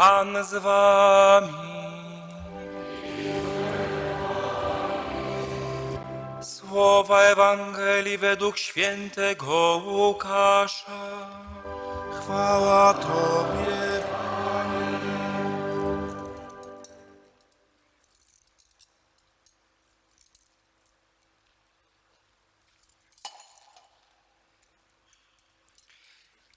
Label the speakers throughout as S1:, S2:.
S1: Pan z wami. Słowa Ewangelii według świętego Łukasza.
S2: Chwała Tobie,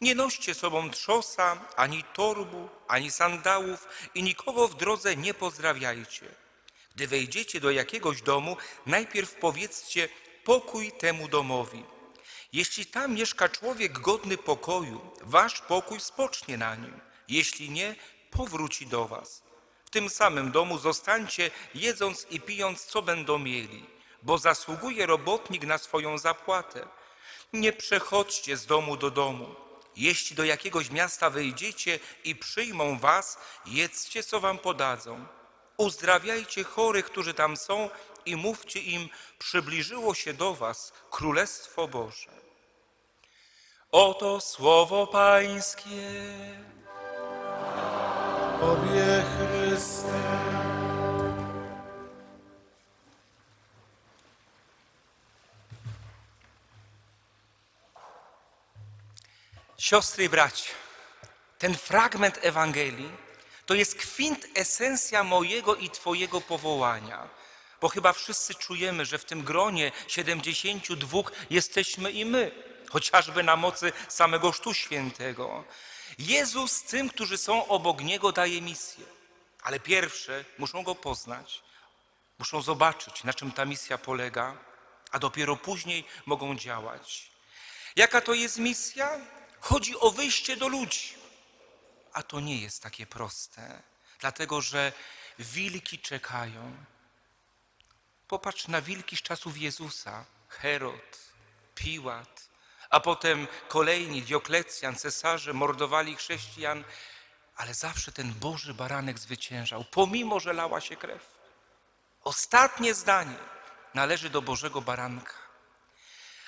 S1: Nie noście sobą trzosa, ani torbu, ani sandałów i nikogo w drodze nie pozdrawiajcie. Gdy wejdziecie do jakiegoś domu, najpierw powiedzcie pokój temu domowi. Jeśli tam mieszka człowiek godny pokoju, wasz pokój spocznie na nim. Jeśli nie, powróci do was. W tym samym domu zostańcie, jedząc i pijąc, co będą mieli, bo zasługuje robotnik na swoją zapłatę. Nie przechodźcie z domu do domu. Jeśli do jakiegoś miasta wejdziecie i przyjmą was, jedzcie, co wam podadzą. Uzdrawiajcie chorych, którzy tam są i mówcie im, przybliżyło się do was Królestwo Boże. Oto słowo Pańskie.
S2: Tobie Chryste.
S1: Siostry i bracia, ten fragment Ewangelii to jest kwintesencja mojego i Twojego powołania. Bo chyba wszyscy czujemy, że w tym gronie 72 jesteśmy i my, chociażby na mocy samego Chrztu Świętego. Jezus tym, którzy są obok Niego, daje misję. Ale pierwsze muszą Go poznać, muszą zobaczyć, na czym ta misja polega, a dopiero później mogą działać. Jaka to jest misja? Chodzi o wyjście do ludzi. A to nie jest takie proste, dlatego że wilki czekają. Popatrz na wilki z czasów Jezusa, Herod, Piłat, a potem kolejni Dioklecjan, cesarze mordowali chrześcijan, ale zawsze ten Boży baranek zwyciężał, pomimo że lała się krew. Ostatnie zdanie należy do Bożego baranka.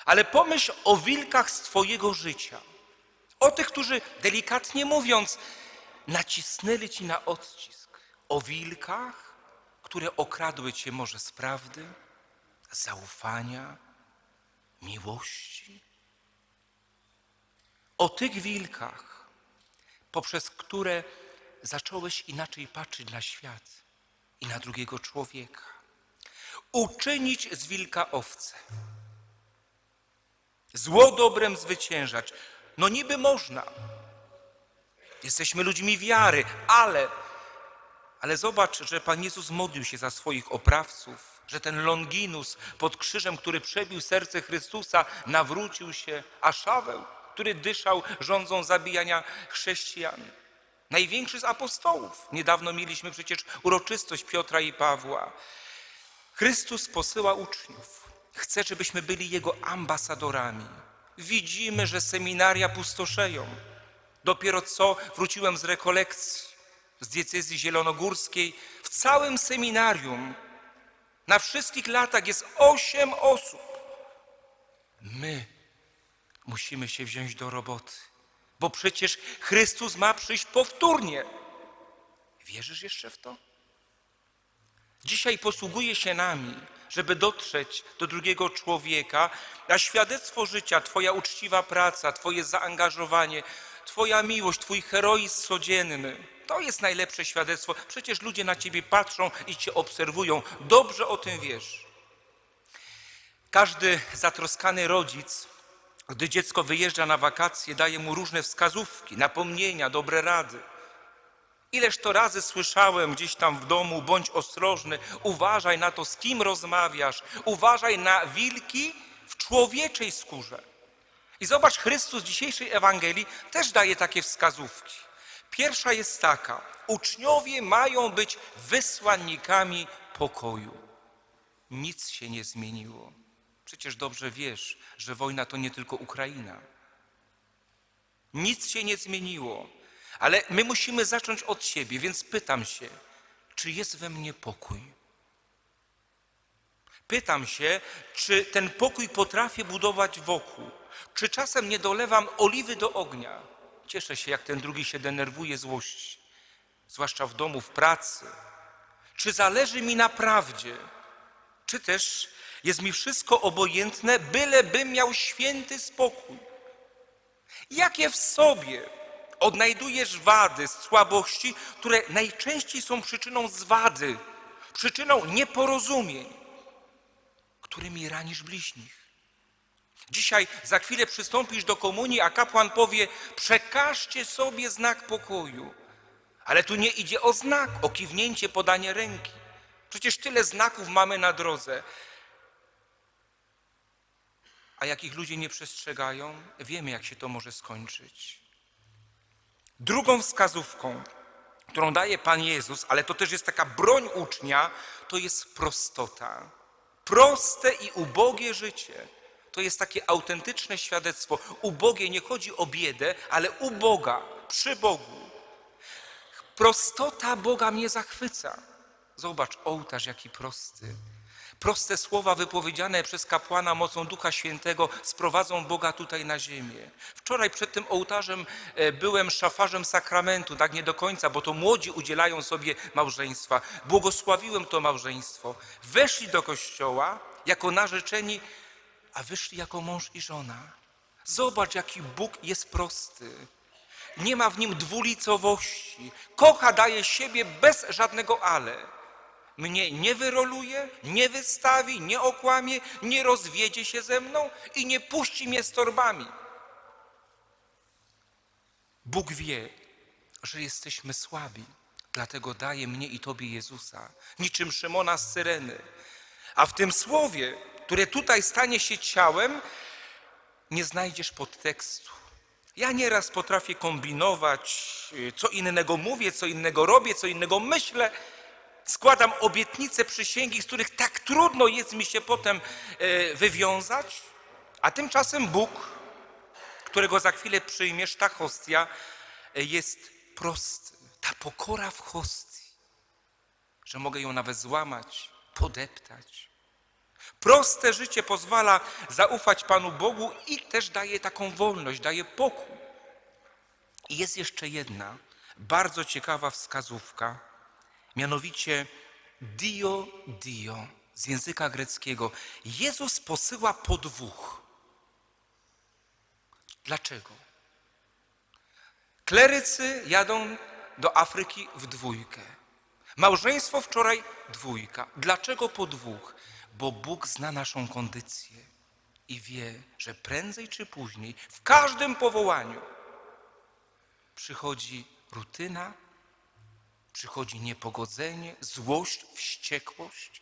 S1: Ale pomyśl o wilkach z Twojego życia. O tych, którzy delikatnie mówiąc, nacisnęli Ci na odcisk. O wilkach, które okradły Cię może z prawdy, zaufania, miłości. O tych wilkach, poprzez które zacząłeś inaczej patrzeć na świat i na drugiego człowieka. Uczynić z wilka owce. Zło dobrem zwyciężać. No niby można. Jesteśmy ludźmi wiary, ale, ale zobacz, że Pan Jezus modlił się za swoich oprawców, że ten Longinus pod krzyżem, który przebił serce Chrystusa, nawrócił się, a Szaweł, który dyszał rządzą zabijania chrześcijan. Największy z apostołów. Niedawno mieliśmy przecież uroczystość Piotra i Pawła. Chrystus posyła uczniów. Chce, żebyśmy byli Jego ambasadorami. Widzimy, że seminaria pustoszeją. Dopiero co wróciłem z rekolekcji z diecezji zielonogórskiej. W całym seminarium na wszystkich latach jest osiem osób. My musimy się wziąć do roboty, bo przecież Chrystus ma przyjść powtórnie. Wierzysz jeszcze w to? Dzisiaj posługuje się nami, żeby dotrzeć do drugiego człowieka, a świadectwo życia, Twoja uczciwa praca, Twoje zaangażowanie, Twoja miłość, Twój heroizm codzienny. To jest najlepsze świadectwo. Przecież ludzie na Ciebie patrzą i Cię obserwują. Dobrze o tym wiesz. Każdy zatroskany rodzic, gdy dziecko wyjeżdża na wakacje, daje mu różne wskazówki, napomnienia, dobre rady. Ileż to razy słyszałem gdzieś tam w domu, bądź ostrożny, uważaj na to, z kim rozmawiasz, uważaj na wilki w człowieczej skórze. I zobacz, Chrystus dzisiejszej Ewangelii też daje takie wskazówki. Pierwsza jest taka: uczniowie mają być wysłannikami pokoju. Nic się nie zmieniło. Przecież dobrze wiesz, że wojna to nie tylko Ukraina. Nic się nie zmieniło, ale my musimy zacząć od siebie, więc pytam się, czy jest we mnie pokój? Pytam się, czy ten pokój potrafię budować wokół? Czy czasem nie dolewam oliwy do ognia? Cieszę się, jak ten drugi się denerwuje złości, zwłaszcza w domu, w pracy. Czy zależy mi na prawdzie? Czy też jest mi wszystko obojętne, bylebym miał święty spokój? Jakie w sobie odnajdujesz wady, słabości, które najczęściej są przyczyną zwady, przyczyną nieporozumień, którymi ranisz bliźnich? Dzisiaj za chwilę przystąpisz do komunii, a kapłan powie: Przekażcie sobie znak pokoju. Ale tu nie idzie o znak, o kiwnięcie, podanie ręki. Przecież tyle znaków mamy na drodze. A jak ich ludzie nie przestrzegają, wiemy, jak się to może skończyć. Drugą wskazówką, którą daje Pan Jezus, ale to też jest taka broń ucznia, to jest prostota. Proste i ubogie życie. To jest takie autentyczne świadectwo. Ubogie nie chodzi o biedę, ale u Boga, przy Bogu. Prostota Boga mnie zachwyca. Zobacz, ołtarz jaki prosty. Proste słowa wypowiedziane przez kapłana mocą Ducha Świętego sprowadzą Boga tutaj na ziemię. Wczoraj przed tym ołtarzem e, byłem szafarzem sakramentu, tak nie do końca, bo to młodzi udzielają sobie małżeństwa. Błogosławiłem to małżeństwo. Weszli do kościoła jako narzeczeni, a wyszli jako mąż i żona. Zobacz, jaki Bóg jest prosty. Nie ma w nim dwulicowości. Kocha, daje siebie bez żadnego ale. Mnie nie wyroluje, nie wystawi, nie okłamie, nie rozwiedzie się ze mną i nie puści mnie z torbami. Bóg wie, że jesteśmy słabi, dlatego daje mnie i Tobie Jezusa, niczym Szymona z Cyreny. A w tym słowie, które tutaj stanie się ciałem, nie znajdziesz podtekstu. Ja nieraz potrafię kombinować, y, co innego mówię, co innego robię, co innego myślę. Składam obietnice, przysięgi, z których tak trudno jest mi się potem e, wywiązać, a tymczasem Bóg, którego za chwilę przyjmiesz, ta hostia e, jest prosty. Ta pokora w hostii, że mogę ją nawet złamać, podeptać. Proste życie pozwala zaufać Panu Bogu i też daje taką wolność, daje pokój. I jest jeszcze jedna bardzo ciekawa wskazówka, mianowicie dio dio z języka greckiego. Jezus posyła po dwóch. Dlaczego? Klerycy jadą do Afryki w dwójkę. Małżeństwo wczoraj dwójka. Dlaczego po dwóch? Bo Bóg zna naszą kondycję i wie, że prędzej czy później w każdym powołaniu przychodzi rutyna, przychodzi niepogodzenie, złość, wściekłość.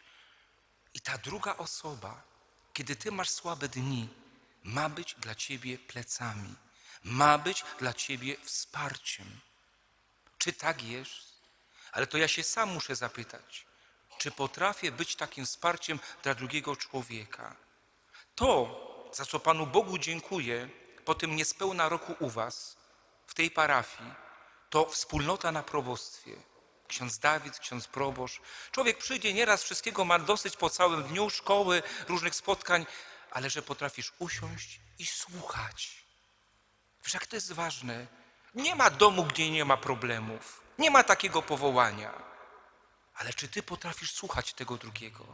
S1: I ta druga osoba, kiedy ty masz słabe dni, ma być dla ciebie plecami, ma być dla ciebie wsparciem. Czy tak jest? Ale to ja się sam muszę zapytać, czy potrafię być takim wsparciem dla drugiego człowieka? To, za co Panu Bogu dziękuję po tym niespełna roku u Was, w tej parafii, to wspólnota na probostwie. Ksiądz Dawid, ksiądz proboszcz. Człowiek przyjdzie nieraz, wszystkiego ma dosyć po całym dniu szkoły, różnych spotkań, ale że potrafisz usiąść i słuchać. Wiesz, jak to jest ważne. Nie ma domu, gdzie nie ma problemów. Nie ma takiego powołania. Ale czy ty potrafisz słuchać tego drugiego?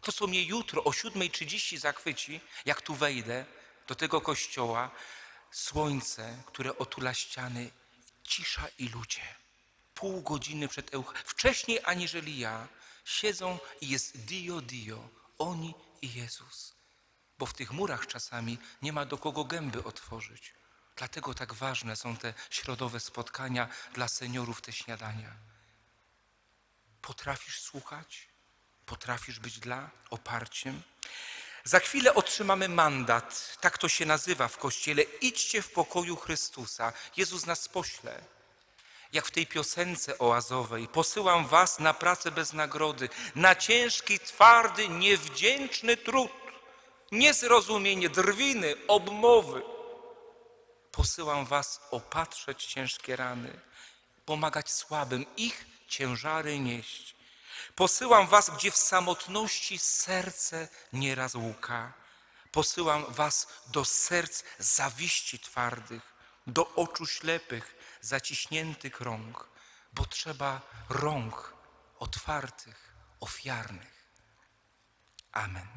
S1: To, co mnie jutro o 7.30 zachwyci, jak tu wejdę do tego kościoła, słońce, które otula ściany, cisza i ludzie. Pół godziny przed Euch... wcześniej aniżeli ja, siedzą i jest dio dio, oni i Jezus. Bo w tych murach czasami nie ma do kogo gęby otworzyć. Dlatego tak ważne są te środowe spotkania dla seniorów, te śniadania. Potrafisz słuchać? Potrafisz być dla oparciem? Za chwilę otrzymamy mandat, tak to się nazywa w kościele. Idźcie w pokoju Chrystusa. Jezus nas pośle. Jak w tej piosence oazowej. Posyłam was na pracę bez nagrody, na ciężki, twardy, niewdzięczny trud, niezrozumienie, drwiny, obmowy. Posyłam was opatrzeć ciężkie rany, pomagać słabym, ich ciężary nieść. Posyłam was, gdzie w samotności serce nieraz łuka. Posyłam was do serc zawiści twardych, do oczu ślepych, zaciśniętych rąk, bo trzeba rąk otwartych, ofiarnych. Amen.